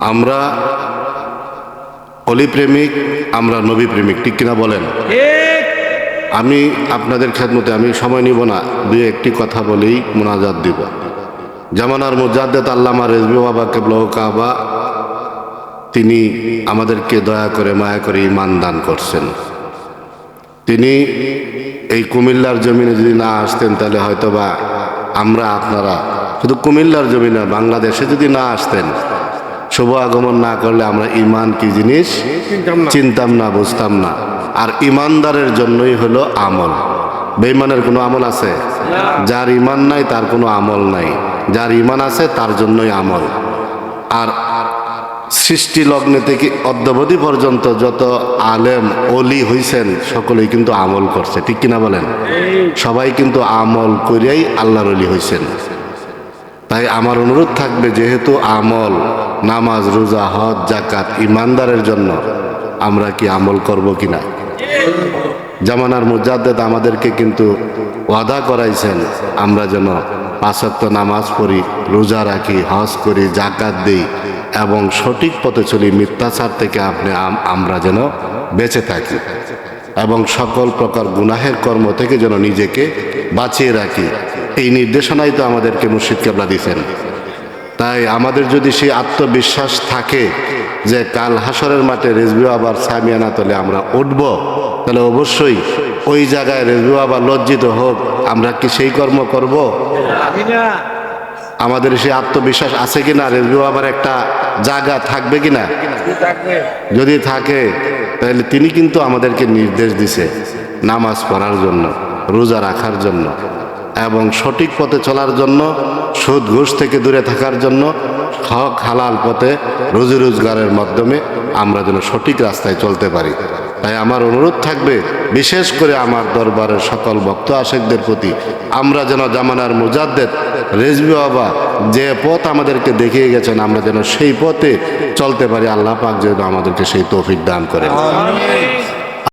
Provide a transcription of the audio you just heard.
আমরা অলি প্রেমিক আমরা নবী প্রেমিক ঠিক কিনা বলেন? আমি আপনাদের খেদমতে আমি সময় নিব না দুই একটি কথা বলেই মোনাজাত দিব। জামানার মুজাদ্দেদ আল্লামা রেজবি বাবা কেবল কাবা তিনি আমাদেরকে দয়া করে মায়া করে ইমান দান করছেন। তিনি এই কুমিল্লার জমিনে যদি না আসতেন তাহলে হয়তোবা আমরা আপনারা শুধু কুমিল্লার জমিনে বাংলাদেশে যদি না আসতেন শুভ আগমন না করলে আমরা ইমান কি জিনিস? চিনতাম না। বুঝতাম না। আর ইমানদারের জন্যই হলো আমল। বেইমানের কোনো আমল আছে? যার ইমান নাই তার কোনো আমল নাই। যার ইমান আছে তার জন্যই আমল। আর সৃষ্টি লগ্নে থেকে অদ্যাবধি পর্যন্ত যত আলেম অলি হইছেন সকলেই কিন্তু আমল করছে। ঠিক কিনা বলেন? সবাই কিন্তু আমল করিয়াই আল্লাহর অলি হইছেন। তাই আমার অনুরোধ থাকবে, যেহেতু আমল, নামাজ, রোজা, হজ জাকাত ইমানদারের জন্য আমরা কি আমল করব কিনা? জামানার মুজাদ্দেদ আমাদেরকে কিন্তু ওয়াদা করাইছেন, আমরা যেন পাঁচত্ব নামাজ পড়ি, রোজা রাখি, হজ করি জাকাত দিই এবং সঠিক পথে চলি, মিথ্যাচার থেকে আপনি আমরা যেন বেঁচে থাকি এবং সকল প্রকার গুনাহের কর্ম থেকে যেন নিজেকে বাঁচিয়ে রাখি। এই নির্দেশনাই তো আমাদেরকে মুর্শিদ কেবলা দিছেন তাই আমাদের যদি সেই আত্মবিশ্বাস থাকে যে কাল হাসরের মাঠে রেজবি আবার সামিয়ানা তলে আমরা উঠব, তাহলে অবশ্যই ওই জায়গায় রেজবি আবার লজ্জিত হোক, আমরা কি সেই কর্ম করব? আমাদের সেই আত্মবিশ্বাস আছে কিনা? রেজবি আবার একটা জায়গা থাকবে কিনা? যদি থাকে, তাহলে তিনি কিন্তু আমাদেরকে নির্দেশ দিছে নামাজ পড়ার জন্য, রোজা রাখার জন্য। এবং সঠিক পথে চলার জন্য, সুদ ঘুষ থেকে দূরে থাকার জন্য, হক হালাল পথে রুজি রোজগারের মাধ্যমে আমরা যেন সঠিক রাস্তায় চলতে পারি। তাই আমার অনুরোধ থাকবে, বিশেষ করে আমার দরবারের সকল ভক্ত আশেকদের প্রতি, আমরা যেন জামানার মুজাদ্দেদ, রেজবি বাবা, যে পথ আমাদেরকে দেখিয়ে গেছেন, আমরা যেন সেই পথে চলতে পারি। আল্লাহ পাক যেন আমাদেরকে সেই তৌফিক দান করেন।